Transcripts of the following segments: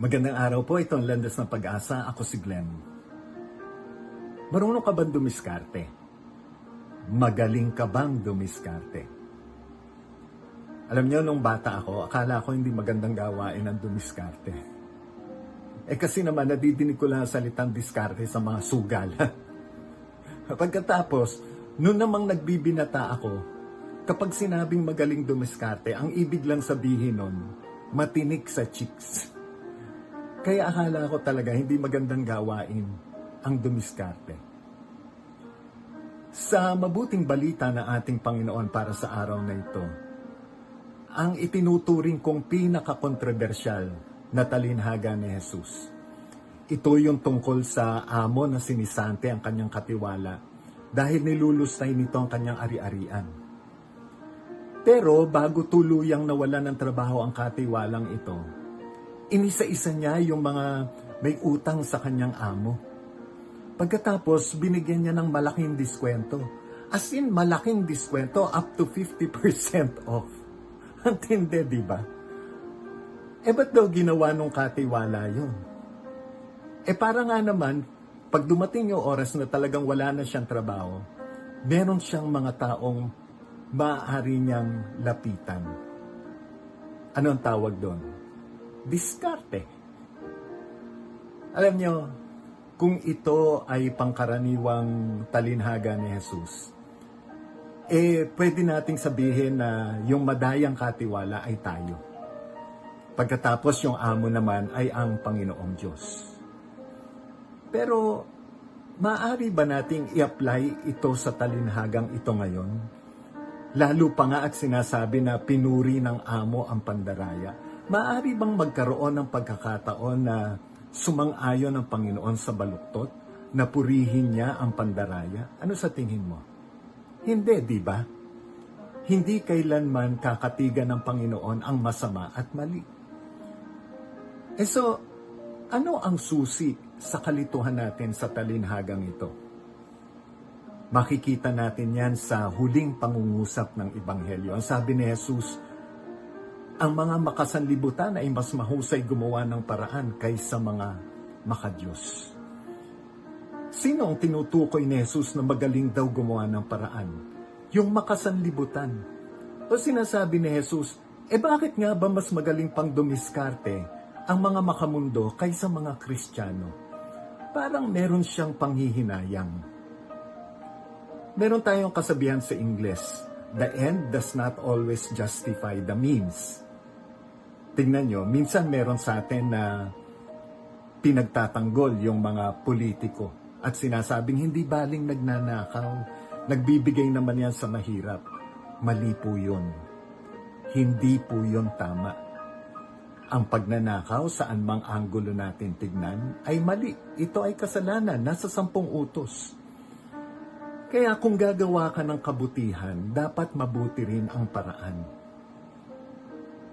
Magandang araw po, ito ang Landas ng Pag-asa. Ako si Glenn. Marunong ka bang dumiskarte? Magaling ka bang dumiskarte? Alam niyo, nung bata ako, akala ko hindi magandang gawain ang dumiskarte. Eh kasi naman, nadidinig ko lang ang salitang diskarte sa mga sugal. Pagkatapos, noon namang nagbibinata ako, kapag sinabing magaling dumiskarte, ang ibig lang sabihin nun, matinik sa chicks. Kaya akala ko talaga hindi magandang gawain ang dumiskarte. Sa mabuting balita ng ating Panginoon para sa araw na ito, ang itinuturing kong pinakakontrobersyal na talinhaga ni Jesus. Ito yung tungkol sa amo na sinisante ang kanyang katiwala dahil nilulustay nito ang kanyang ari-arian. Pero bago tuluyang nawalan ng trabaho ang katiwalang ito, inisa-isa niya yung mga may utang sa kanyang amo. Pagkatapos, binigyan niya ng malaking diskwento. As in, malaking diskwento, up to 50% off. Ang tindi, di ba? Eh, ba't daw ginawa nung katiwala yun? Eh, para nga naman, pag dumating yung oras na talagang wala na siyang trabaho, meron siyang mga taong maaari niyang lapitan. Ano ang tawag doon? Diskarte. Alam nyo, kung ito ay pangkaraniwang talinhaga ni Jesus, eh pwede nating sabihin na yung madayang katiwala ay tayo. Pagkatapos yung amo naman ay ang Panginoong Diyos. Pero maaari ba nating i-apply ito sa talinhagang ito ngayon? Lalo pa nga at sinasabi na pinuri ng amo ang pandaraya. Maaari bang magkaroon ng pagkakataon na sumang-ayon ang Panginoon sa baluktot, na purihin niya ang pandaraya? Ano sa tingin mo? Hindi, di ba? Hindi kailanman kakatigan ng Panginoon ang masama at mali. Eh so, ano ang susi sa kalituhan natin sa talinhagang ito? Makikita natin yan sa huling pangungusap ng Ebanghelyo. Ang sabi ni Jesus, ang mga makasanlibutan ay mas mahusay gumawa ng paraan kaysa mga makadiyos. Sino ang tinutukoy ni Jesus na magaling daw gumawa ng paraan? Yung makasanlibutan. O sinasabi ni Jesus, eh bakit nga ba mas magaling pang dumiskarte ang mga makamundo kaysa mga Kristiyano? Parang meron siyang panghihinayang. Meron tayong kasabihan sa Ingles, the end does not always justify the means. Tingnan nyo, minsan meron sa atin na pinagtatanggol yung mga politiko at sinasabing hindi baling nagnanakaw, nagbibigay naman yan sa mahirap. Mali po yun. Hindi po yun tama. Ang pagnanakaw saan mang anggulo natin tignan ay mali. Ito ay kasalanan, nasa sampung utos. Kaya kung gagawa ka ng kabutihan, dapat mabuti rin ang paraan.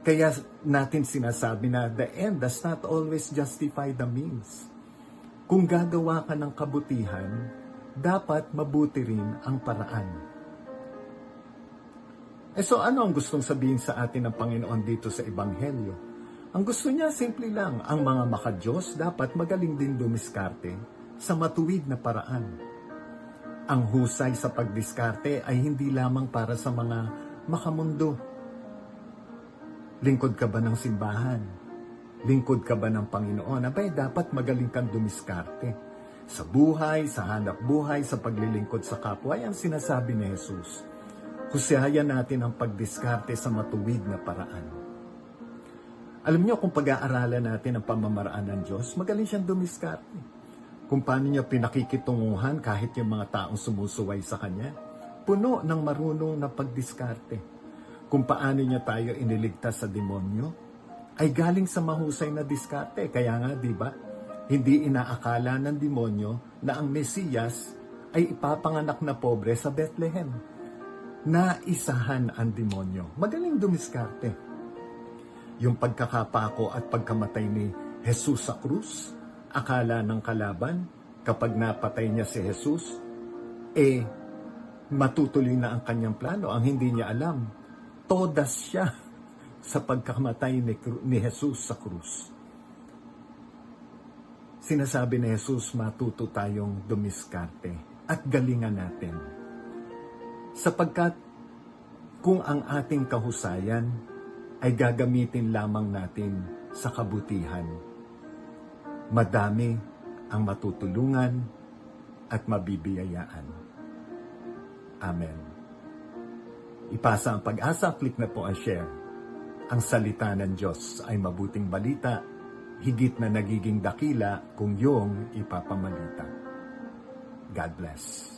Kaya natin sinasabi na the end does not always justify the means. Kung gagawa ka ng kabutihan, dapat mabuti rin ang paraan. Eh so ano ang gustong sabihin sa atin ng Panginoon dito sa Ebanghelyo? Ang gusto niya simple lang, ang mga makadiyos dapat magaling din dumiskarte sa matuwid na paraan. Ang husay sa pagdiskarte ay hindi lamang para sa mga makamundo. Lingkod ka ba ng simbahan? Lingkod ka ba ng Panginoon? Abay, dapat magaling kang dumiskarte. Sa buhay, sa hanap buhay, sa paglilingkod sa kapwa, yan sinasabi ni Jesus. Husayan natin ang pagdiskarte sa matuwid na paraan. Alam niyo kung pag-aaralan natin ang pamamaraan ng Diyos, magaling siyang dumiskarte kung paano niya pinakikitunguhan kahit yung mga taong sumusuway sa kanya. Puno ng marunong na pagdiskarte. Kung paano niya tayo iniligtas sa demonyo, ay galing sa mahusay na diskarte. Kaya nga, di ba, hindi inaakala ng demonyo na ang Mesiyas ay ipapanganak na pobre sa Bethlehem. Naisahan ang demonyo. Magaling dumiskarte. Yung pagkakapako at pagkamatay ni Jesus sa krus, akala ng kalaban, kapag napatay niya si Jesus, eh, matutuloy na ang kanyang plano. Ang hindi niya alam, todas siya sa pagkamatay ni, ni Jesus sa krus. sinasabi ni Jesus, matuto tayong dumiskarte at galingan natin. Sapagkat kung ang ating kahusayan ay gagamitin lamang natin sa kabutihan, madami ang matutulungan at mabibiyayaan. Amen. Ipasa ang pag-asa, click na po ang share. Ang salita ng Diyos ay mabuting balita, higit na nagiging dakila kung yung ipapamalita. God bless.